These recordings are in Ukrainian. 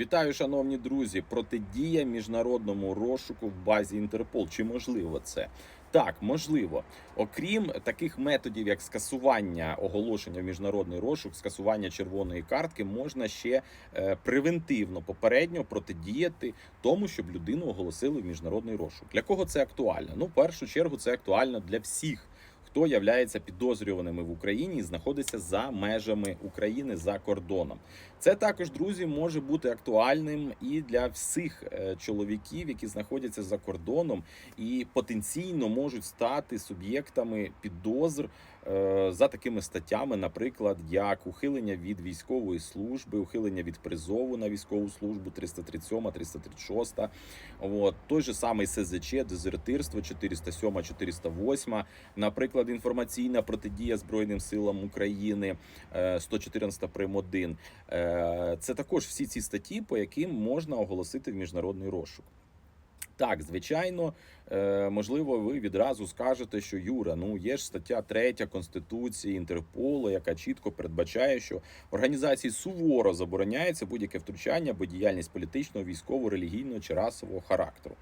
Вітаю, шановні друзі! Протидія міжнародному розшуку в базі Інтерпол. Чи можливо це? Так, можливо. Окрім таких методів, як скасування оголошення в міжнародний розшук, скасування червоної картки, можна ще е, превентивно попередньо протидіяти тому, щоб людину оголосили в міжнародний розшук. Для кого це актуально? Ну, в першу чергу, це актуально для всіх. Хто являється підозрюваними в Україні і знаходиться за межами України за кордоном? Це також, друзі, може бути актуальним і для всіх е, чоловіків, які знаходяться за кордоном і потенційно можуть стати суб'єктами підозр за такими статтями, наприклад, як ухилення від військової служби, ухилення від призову на військову службу 337, 336, от той же самий СЗЧ, дезертирство 407, 408, наприклад, інформаційна протидія Збройним силам України е, 114 прим. 1. Е, Це також всі ці статті, по яким можна оголосити в міжнародний розшук. Так, звичайно, е, можливо, ви відразу скажете, що Юра, ну є ж стаття 3 Конституції Інтерполу, яка чітко передбачає, що організації суворо забороняється будь-яке втручання або діяльність політичного, військового, релігійного чи расового характеру.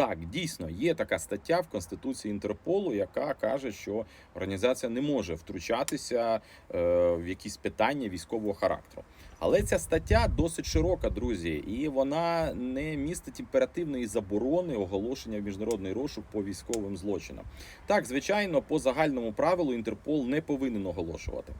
Так, дійсно є така стаття в Конституції Інтерполу, яка каже, що організація не може втручатися е, в якісь питання військового характеру. Але ця стаття досить широка, друзі, і вона не містить імперативної заборони оголошення в міжнародний розшук по військовим злочинам. Так, звичайно, по загальному правилу Інтерпол не повинен оголошувати.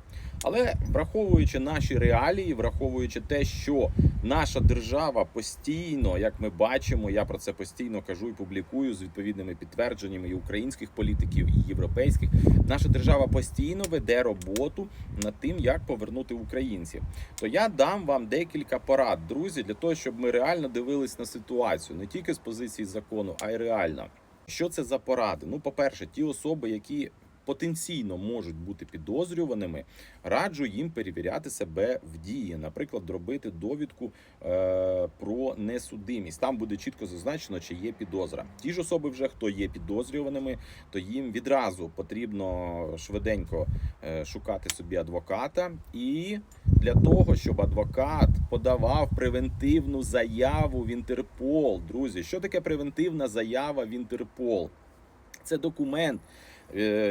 Але враховуючи наші реалії, враховуючи те, що наша держава постійно, як ми бачимо, я про це постійно кажу і публікую з відповідними підтвердженнями і українських політиків, і європейських, наша держава постійно веде роботу над тим, як повернути українців. То я дам вам декілька порад, друзі, для того, щоб ми реально дивились на ситуацію не тільки з позиції закону, а й реально. Що це за поради? Ну, по-перше, ті особи, які потенційно можуть бути підозрюваними, раджу їм перевіряти себе в дії, наприклад, робити довідку е, про несудимість. Там буде чітко зазначено, чи є підозра. Ті ж особи, вже хто є підозрюваними, то їм відразу потрібно швиденько е, шукати собі адвоката, і для того, щоб адвокат подавав превентивну заяву в Інтерпол. Друзі, що таке превентивна заява в Інтерпол? Це документ,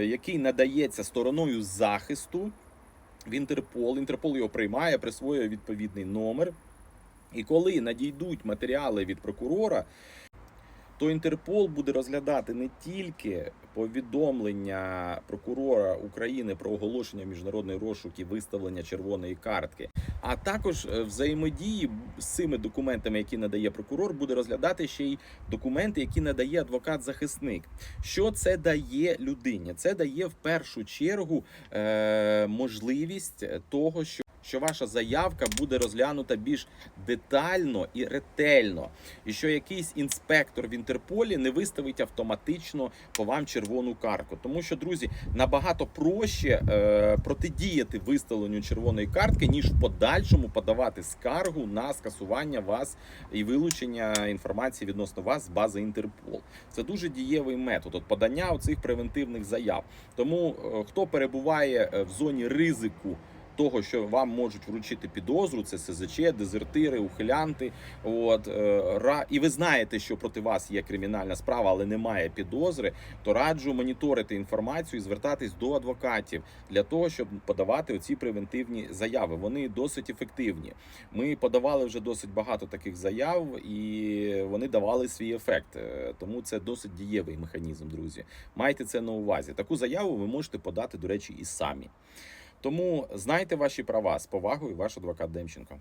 який надається стороною захисту в Інтерпол. Інтерпол його приймає, присвоює відповідний номер. І коли надійдуть матеріали від прокурора, то Інтерпол буде розглядати не тільки повідомлення прокурора України про оголошення міжнародний розшук і виставлення червоної картки, а також е, взаємодії з цими документами, які надає прокурор, буде розглядати ще й документи, які надає адвокат-захисник. Що це дає людині? Це дає в першу чергу е, можливість того, що. Що ваша заявка буде розглянута більш детально і ретельно, і що якийсь інспектор в Інтерполі не виставить автоматично по вам червону картку. Тому що, друзі, набагато проще е, протидіяти виставленню червоної картки, ніж в подальшому подавати скаргу на скасування вас і вилучення інформації відносно вас з бази Інтерпол. Це дуже дієвий метод от подання оцих превентивних заяв. Тому е, хто перебуває е, в зоні ризику того, що вам можуть вручити підозру, це СЗЧ, дезертири, ухилянти. От е, ра і ви знаєте, що проти вас є кримінальна справа, але немає підозри. То раджу моніторити інформацію і звертатись до адвокатів для того, щоб подавати оці превентивні заяви. Вони досить ефективні. Ми подавали вже досить багато таких заяв, і вони давали свій ефект. Е, Тому це досить дієвий механізм, друзі. Майте це на увазі. Таку заяву ви можете подати, до речі, і самі. Тому знайте ваші права з повагою, ваш адвокат Демченко.